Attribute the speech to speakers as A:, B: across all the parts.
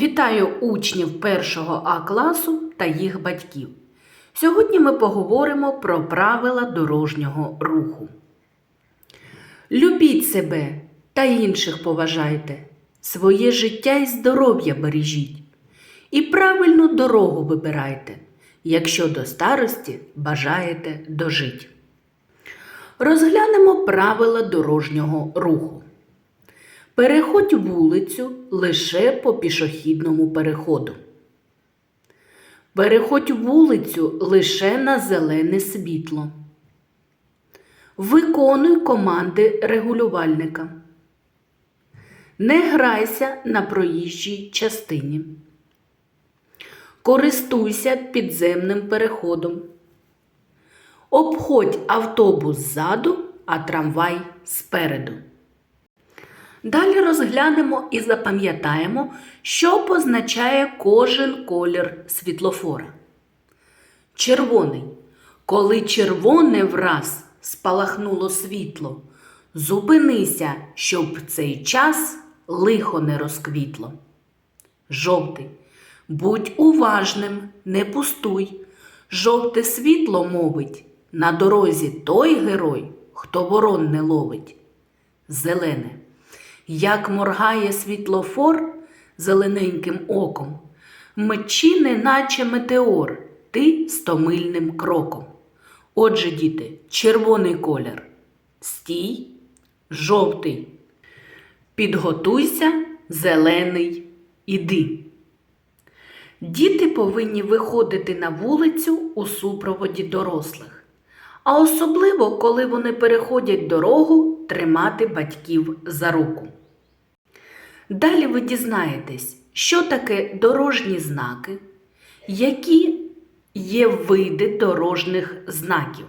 A: Вітаю учнів першого А класу та їх батьків. Сьогодні ми поговоримо про правила дорожнього руху. Любіть себе та інших поважайте, своє життя і здоров'я бережіть. І правильну дорогу вибирайте, якщо до старості бажаєте дожить. Розглянемо правила дорожнього руху. Переходь вулицю лише по пішохідному переходу. Переходь вулицю лише на зелене світло. Виконуй команди регулювальника. Не грайся на проїжджій частині. Користуйся підземним переходом. Обходь автобус ззаду, а трамвай спереду. Далі розглянемо і запам'ятаємо, що позначає кожен колір світлофора. Червоний. Коли червоне враз спалахнуло світло, зупинися, щоб в цей час лихо не розквітло. Жовтий. Будь уважним, не пустуй. Жовте світло мовить на дорозі той герой, хто ворон не ловить. Зелене. Як моргає світлофор зелененьким оком, мчи, неначе метеор, ти стомильним кроком. Отже, діти, червоний колір. Стій, жовтий. Підготуйся, зелений, іди. Діти повинні виходити на вулицю у супроводі дорослих, а особливо, коли вони переходять дорогу, тримати батьків за руку. Далі ви дізнаєтесь, що таке дорожні знаки, які є види дорожніх знаків.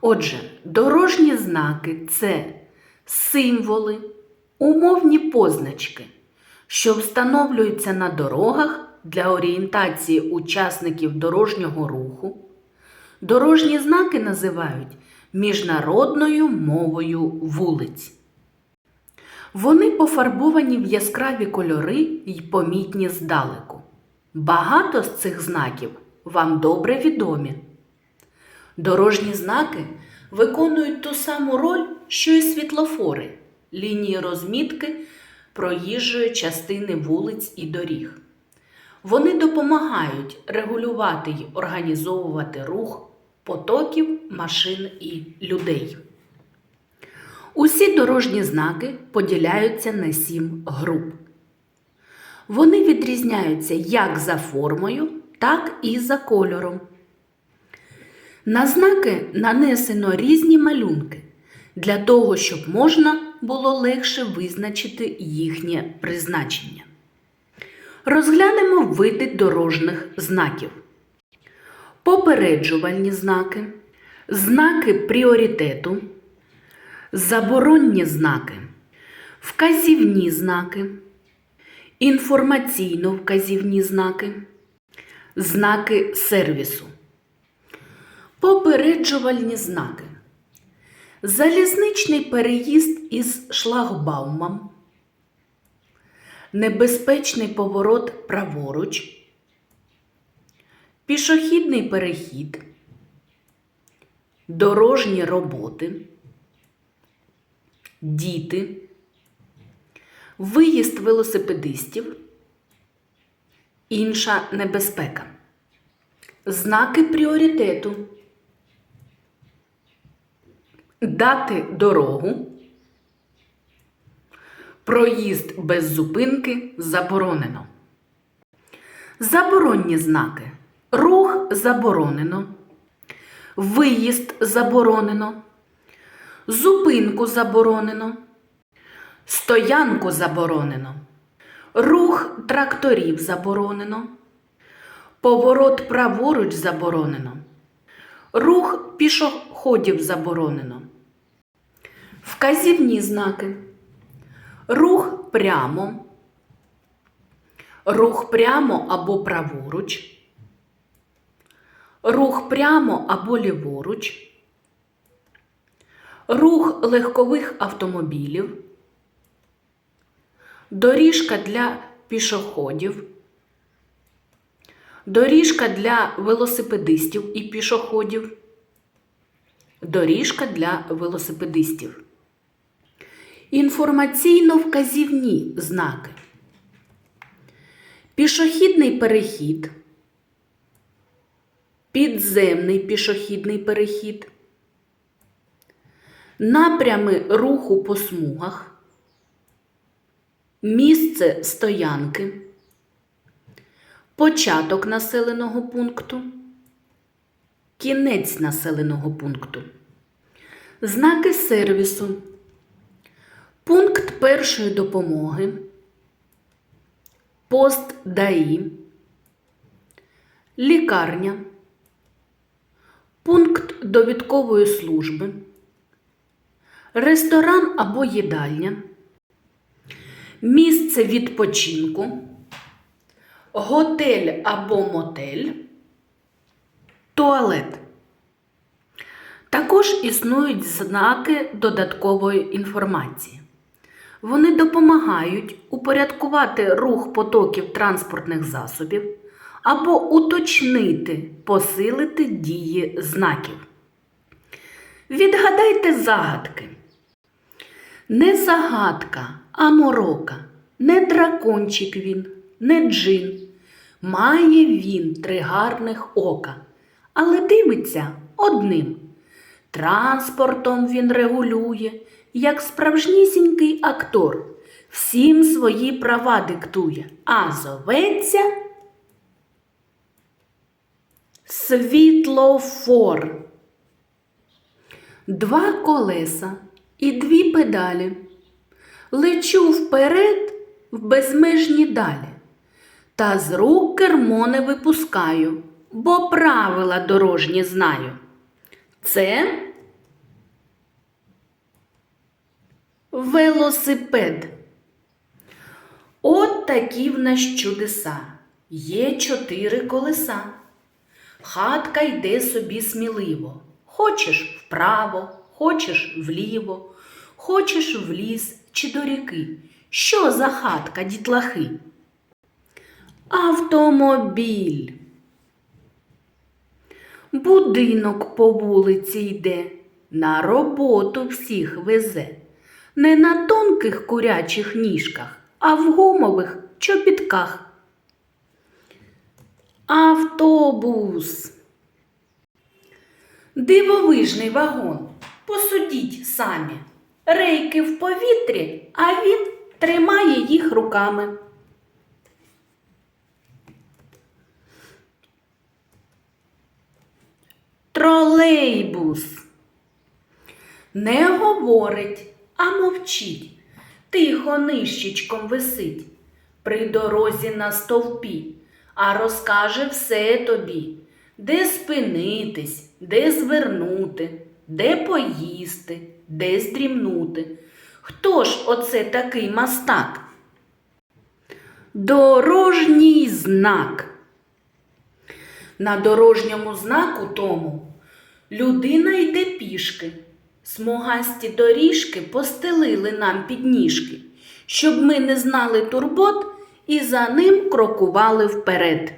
A: Отже, дорожні знаки це символи, умовні позначки, що встановлюються на дорогах для орієнтації учасників дорожнього руху. Дорожні знаки називають міжнародною мовою вулиць. Вони пофарбовані в яскраві кольори й помітні здалеку. Багато з цих знаків вам добре відомі. Дорожні знаки виконують ту саму роль, що й світлофори, лінії розмітки проїжджої частини вулиць і доріг. Вони допомагають регулювати й організовувати рух потоків машин і людей. Усі дорожні знаки поділяються на сім груп. Вони відрізняються як за формою, так і за кольором. На знаки нанесено різні малюнки для того, щоб можна було легше визначити їхнє призначення. Розглянемо види дорожніх знаків. Попереджувальні знаки, знаки пріоритету, заборонні знаки, вказівні знаки, інформаційно-вказівні знаки, знаки сервісу. Попереджувальні знаки. Залізничний переїзд із шлагбаумом. Небезпечний поворот праворуч. Пішохідний перехід. Дорожні роботи. Діти. Виїзд велосипедистів. Інша небезпека. Знаки пріоритету. Дати дорогу. Проїзд без зупинки заборонено. Заборонні знаки. Рух заборонено. Виїзд заборонено. Зупинку заборонено. Стоянку заборонено. Рух тракторів заборонено. Поворот праворуч заборонено. Рух пішоходів заборонено. Вказівні знаки. Рух прямо. Рух прямо або праворуч. Рух прямо або ліворуч. Рух легкових автомобілів. Доріжка для пішоходів, доріжка для велосипедистів і пішоходів, доріжка для велосипедистів. Інформаційно-вказівні знаки. Пішохідний перехід, підземний пішохідний перехід, напрями руху по смугах, місце стоянки, початок населеного пункту, кінець населеного пункту, знаки сервісу, пункт першої допомоги, пост ДАІ, лікарня, пункт довідкової служби, ресторан або їдальня, місце відпочинку, готель або мотель, туалет. Також існують знаки додаткової інформації. Вони допомагають упорядкувати рух потоків транспортних засобів або уточнити, посилити дії знаків. Відгадайте загадки. Не загадка, а морока, не дракончик він, не джин. Має він три гарних ока, але дивиться одним. Транспортом він регулює, як справжнісінький актор, всім свої права диктує, а зоветься світлофор. Два колеса і дві педалі. Лечу вперед в безмежні далі. Та з рук кермо не випускаю, бо правила дорожні знаю. Це велосипед. От такі в нас чудеса. Є чотири колеса. Хатка йде собі сміливо. Хочеш вправо, хочеш вліво, хочеш в ліс чи до ріки. Що за хатка, дітлахи? Автомобіль. Будинок по вулиці йде, на роботу всіх везе. Не на тонких курячих ніжках, а в гумових чобітках. Автобус. Дивовижний вагон. Посудіть самі. Рейки в повітрі, а він тримає їх руками. Тролейбус. Не говорить, а мовчить. Тихо нищечком висить при дорозі на стовпі, а розкаже все тобі, де спинитись, де звернути, де поїсти, де здрімнути. Хто ж оце такий мастак? Дорожній знак. На дорожньому знаку тому людина йде пішки. Смугасті доріжки постелили нам підніжки, щоб ми не знали турбот і за ним крокували вперед.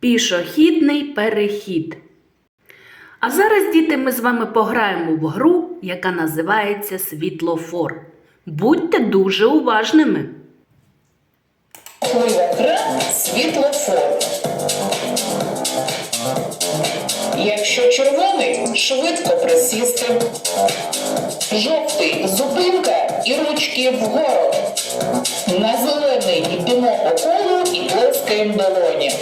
A: Пішохідний перехід. А зараз, діти, ми з вами пограємо в гру, яка називається Світлофор. Будьте дуже уважними.
B: Світлофор. Якщо червоний, швидко присісти. Жовтий зупинка і ручки вгору. На зелений йдемо по колу і плескаємо долоні.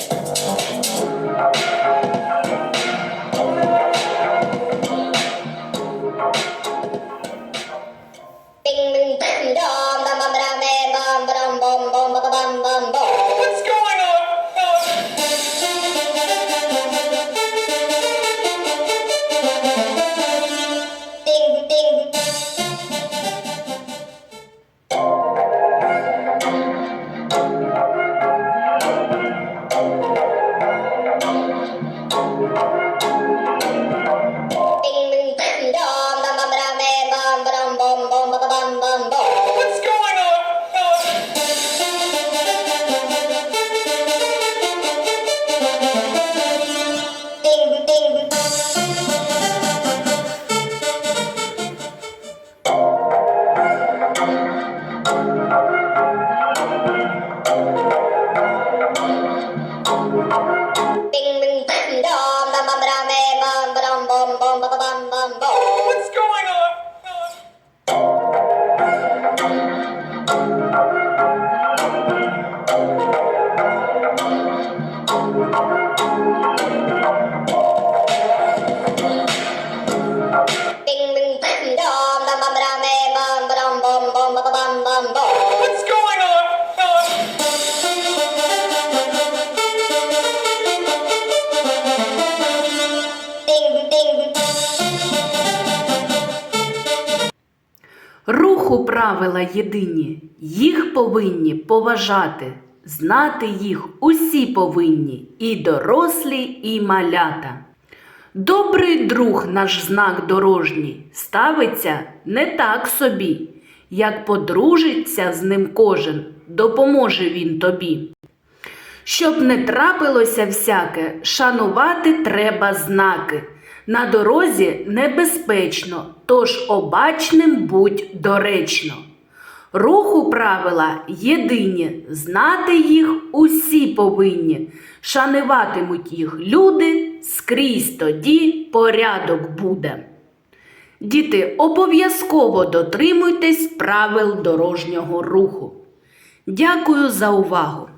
A: Правила єдині, їх повинні поважати, знати їх усі повинні, і дорослі, і малята. Добрий друг наш знак дорожній ставиться не так собі, як подружиться з ним кожен, допоможе він тобі. Щоб не трапилося всяке, шанувати треба знаки. На дорозі небезпечно, тож обачним будь доречно. Руху правила єдині, знати їх усі повинні, шануватимуть їх люди, скрізь тоді порядок буде. Діти, обов'язково дотримуйтесь правил дорожнього руху. Дякую за увагу!